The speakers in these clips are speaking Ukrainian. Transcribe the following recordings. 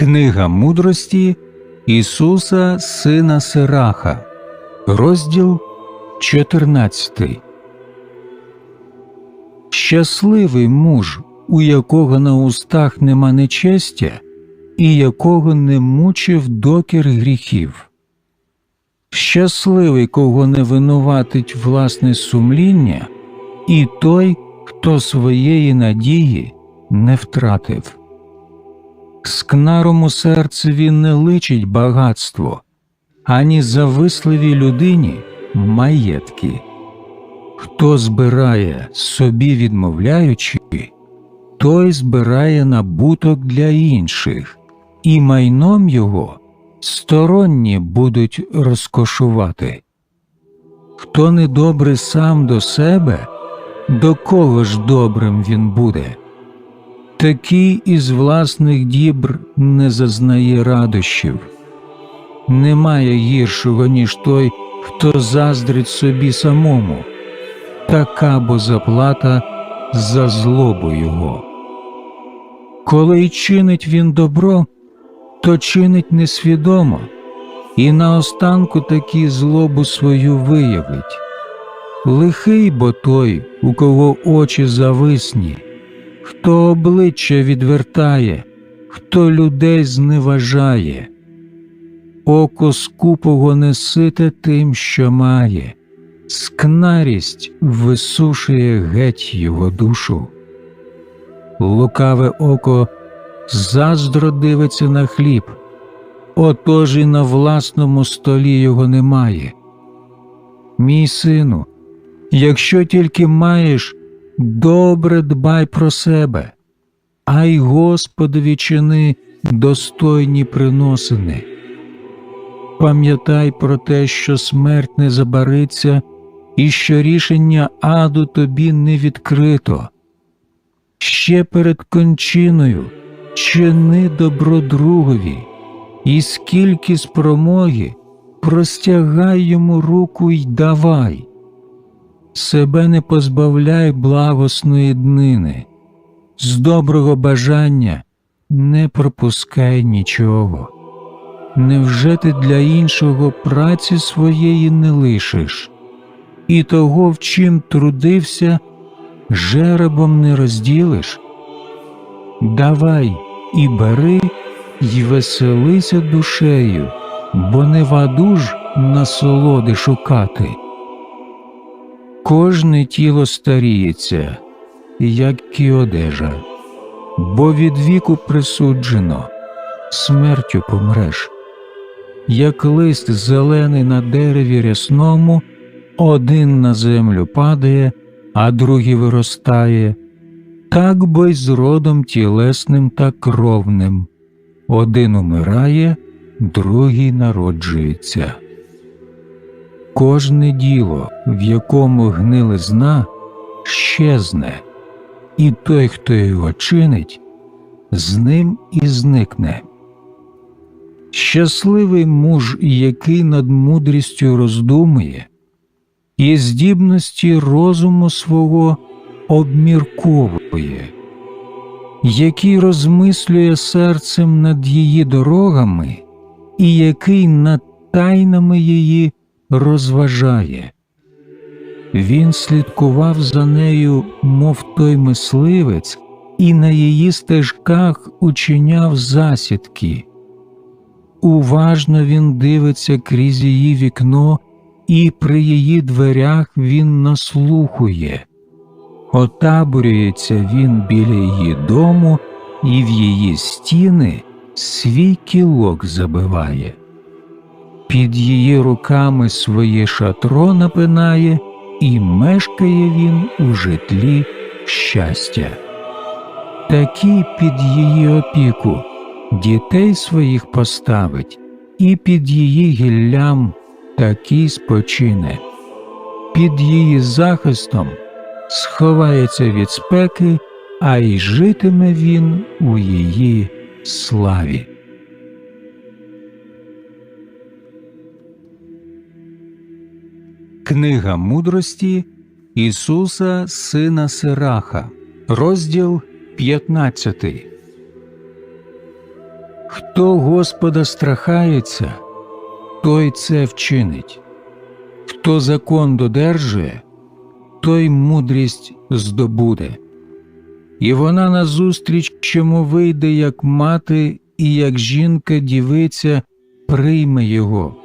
Книга мудрості Ісуса Сина Сираха, розділ 14. Щасливий муж, у якого на устах нема нечестя, і якого не мучив докір гріхів. Щасливий, кого не винуватить власне сумління, і той, хто своєї надії не втратив. Скнарому серцеві не личить багатство, ані зависливій людині маєтки. Хто збирає собі відмовляючи, той збирає набуток для інших, і майном його сторонні будуть розкошувати. Хто не добрий сам до себе, до кого ж добрим він буде? Такий із власних дібр не зазнає радощів. Немає гіршого, ніж той, хто заздрить собі самому, така бо заплата за злобу його. Коли й чинить він добро, то чинить несвідомо, і наостанку таки злобу свою виявить. Лихий бо той, у кого очі зависні, хто обличчя відвертає, хто людей зневажає, око скупого не сите тим, що має, скнарість висушує геть його душу. Лукаве око заздро дивиться на хліб, отож і на власному столі його немає. Мій сину, якщо тільки маєш, добре дбай про себе, а й Господові чини достойні приносини. Пам'ятай про те, що смерть не забариться, і що рішення аду тобі не відкрито. Ще перед кончиною чини добро другові, і скільки спромоги, простягай йому руку й давай. Себе не позбавляй благосної днини, з доброго бажання не пропускай нічого. Невже ти для іншого праці своєї не лишиш, і того, в чим трудився, жеребом не розділиш? Давай і бери, й веселися душею, бо не ваду ж насолоди шукати. Кожне тіло старіється, як і одежа, бо від віку присуджено, смертю помреш. Як лист зелений на дереві рясному, один на землю падає, а другий виростає, так бо й з родом тілесним та кровним. Один умирає, другий народжується. Кожне діло, в якому гнилизна, щезне, і той, хто його чинить, з ним і зникне. Щасливий муж, який над мудрістю роздумує, і здібності розуму свого обмірковує, який розмислює серцем над її дорогами, і який над тайнами її розважає. Він слідкував за нею, мов той мисливець, і на її стежках учиняв засідки. Уважно він дивиться крізь її вікно, і при її дверях він наслухує. Отаборюється він біля її дому і в її стіни свій кілок забиває. Під її руками своє шатро напинає, і мешкає він у житлі щастя. Такі під її опіку дітей своїх поставить, і під її гіллям такий спочине, під її захистом сховається від спеки, а й житиме він у її славі. Книга мудрості Ісуса Сина Сираха, розділ 15. Хто Господа страхається, той це вчинить. Хто закон додержує, той мудрість здобуде. І вона назустріч чому вийде, як мати, і як жінка дівиця прийме його,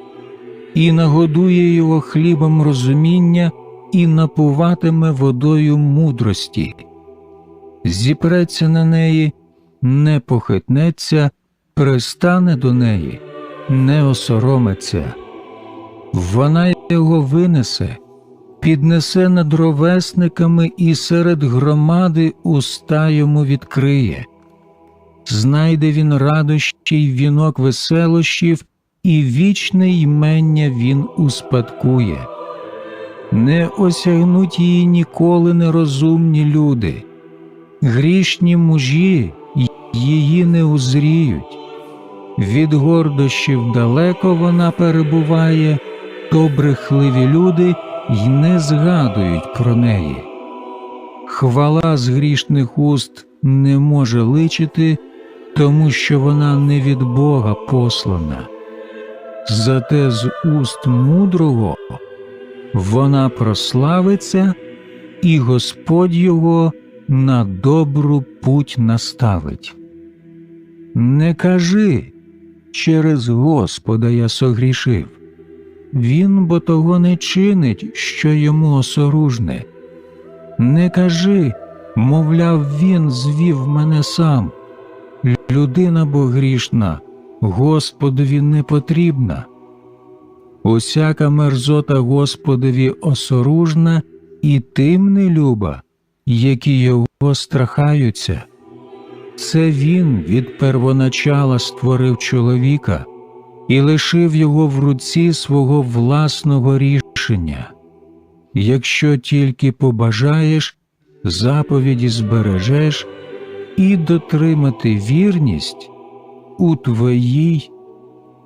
і нагодує його хлібом розуміння, і напуватиме водою мудрості, зіпреться на неї, не похитнеться, пристане до неї, не осоромиться. Вона його винесе, піднесе над ровесниками і серед громади уста йому відкриє. Знайде він радощі й вінок веселощів, і вічне ймення він успадкує. Не осягнуть її ніколи нерозумні люди, грішні мужі її не узріють. Від гордощів далеко вона перебуває, то брехливі люди й не згадують про неї. Хвала з грішних уст не може личити, тому що вона не від Бога послана. Зате з уст мудрого вона прославиться, і Господь його на добру путь наставить. Не кажи, через Господа я согрішив. Він бо того не чинить, що йому осоружне. Не кажи, мовляв, він звів мене сам. Людина бо грішна, Господові не потрібна. Усяка мерзота Господові осоружна і тим не люба, які його страхаються. Це він від первоначала створив чоловіка і лишив його в руці свого власного рішення. Якщо тільки побажаєш, заповіді збережеш і дотримати вірність у твоїй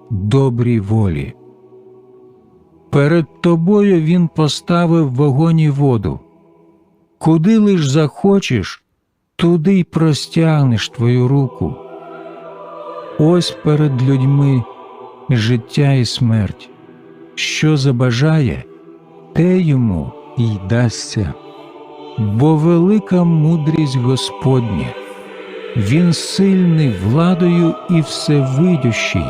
добрій волі. Перед тобою він поставив вогонь і воду. Куди лиш захочеш, туди й простягнеш твою руку. Ось перед людьми життя і смерть. Що забажає, те йому й дасться. Бо велика мудрість Господня, Він сильний владою і всевидющий,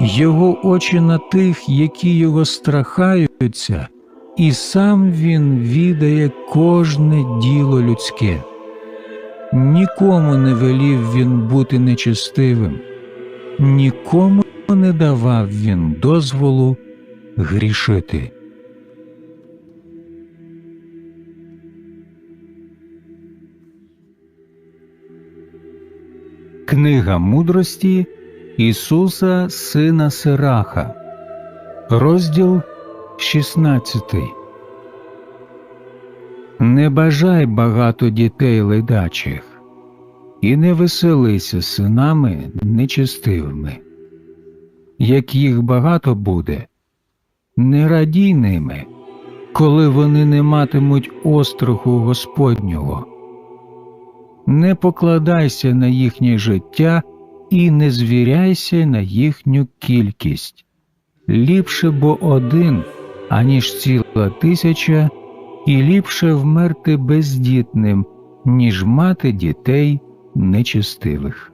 Його очі на тих, які його страхаються, і сам він відає кожне діло людське. Нікому не велів він бути нечестивим, нікому не давав він дозволу грішити. Книга мудрості Ісуса Сина Сираха, розділ 16 Не бажай багато дітей ледачих, і не веселися синами нечестивими. Як їх багато буде, не радій ними, коли вони не матимуть остраху Господнього. Не покладайся на їхнє життя і не звіряйся на їхню кількість. Ліпше бо один, аніж ціла тисяча, і ліпше вмерти бездітним, ніж мати дітей нечестивих.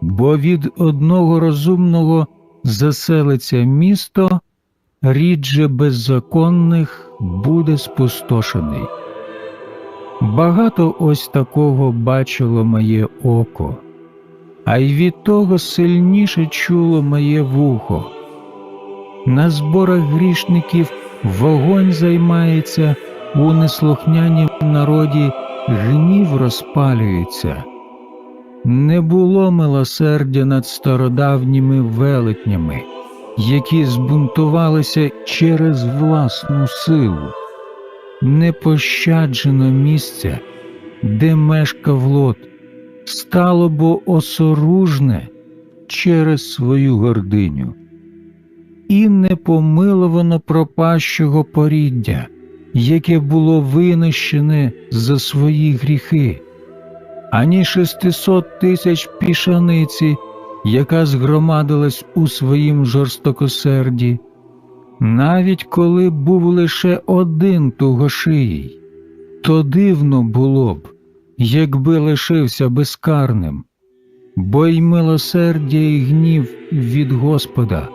Бо від одного розумного заселиться місто, рідже беззаконних буде спустошений. Багато ось такого бачило моє око, а й від того сильніше чуло моє вухо. На зборах грішників вогонь займається, у неслухнянім народі гнів розпалюється. Не було милосердя над стародавніми велетнями, які збунтувалися через власну силу не пощаджено місця, де мешкав лот, стало бо осоружне через свою гординю, і не помиловано пропащого поріддя, яке було винищене за свої гріхи, ані шестисот тисяч пішаниці яка згромадилась у своїм жорстокосерді, навіть коли був лише один тугошиїй, то дивно було б, якби лишився безкарним, бо й милосердя і гнів від Господа,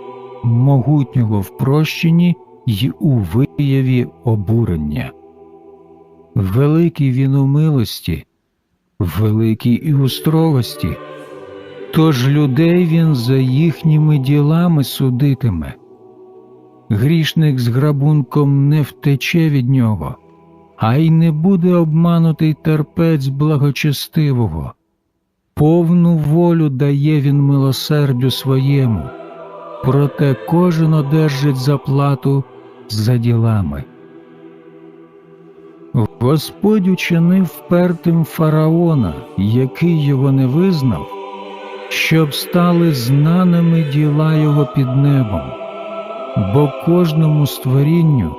могутнього в прощенні й у вияві обурення. Великий він у милості, великий і у строгості, тож людей він за їхніми ділами судитиме. Грішник з грабунком не втече від нього, а й не буде обманутий терпець благочестивого. Повну волю дає він милосердю своєму, проте кожен одержить заплату за ділами. Господь учинив впертим фараона, який його не визнав, щоб стали знаними діла його під небом, бо кожному створінню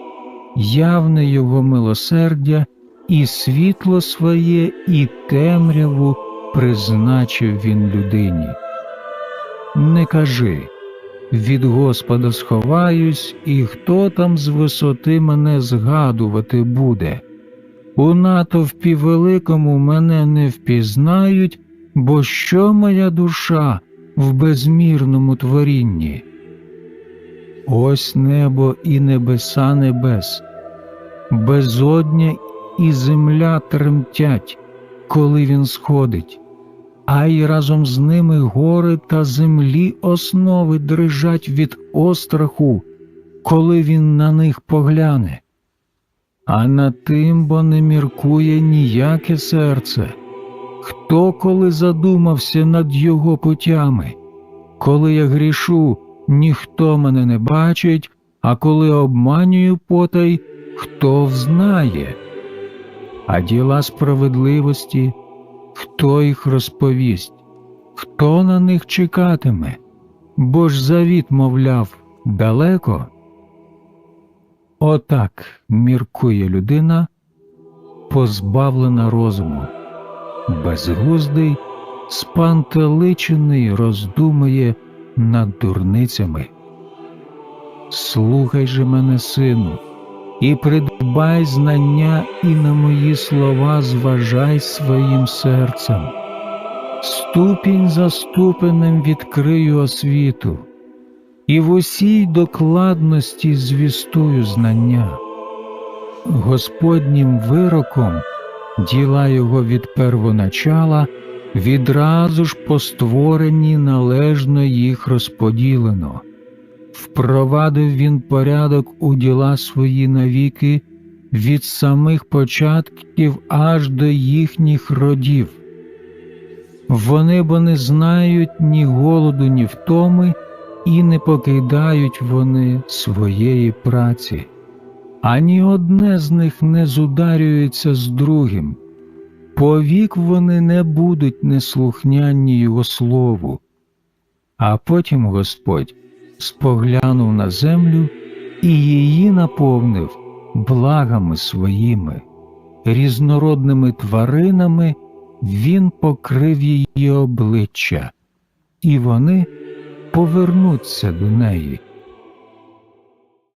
явне його милосердя і світло своє, і темряву призначив він людині. Не кажи від Господа сховаюсь, і хто там з висоти мене згадувати буде. У натовпі великому мене не впізнають, бо що моя душа в безмірному творінні? Ось небо і небеса небес, безодня і земля тремтять, коли він сходить, а й разом з ними гори та землі основи дрижать від остраху, коли він на них погляне. А над тим бо не міркує ніяке серце. Хто коли задумався над його путями? Коли я грішу, ніхто мене не бачить, а коли обманюю потай, хто взнає? А діла справедливості, хто їх розповість, хто на них чекатиме? Бо ж завіт, мовляв, далеко. Отак міркує людина, позбавлена розуму, безглуздий, спантеличений роздумує над дурницями. Слухай же мене, сину, і придбай знання, і на мої слова зважай своїм серцем. Ступінь за ступенем відкрию освіту і в усій докладності звістую знання. Господнім вироком діла його від первоначала відразу ж по створенні належно їх розподілено. Впровадив він порядок у діла свої навіки від самих початків аж до їхніх родів. Вони бо не знають ні голоду, ні втоми, і не покидають вони своєї праці, ані одне з них не зударюється з другим, повік вони не будуть неслухняні його слову. А потім Господь споглянув на землю і її наповнив благами своїми, різнородними тваринами він покрив її обличчя, і вони повернуться до неї.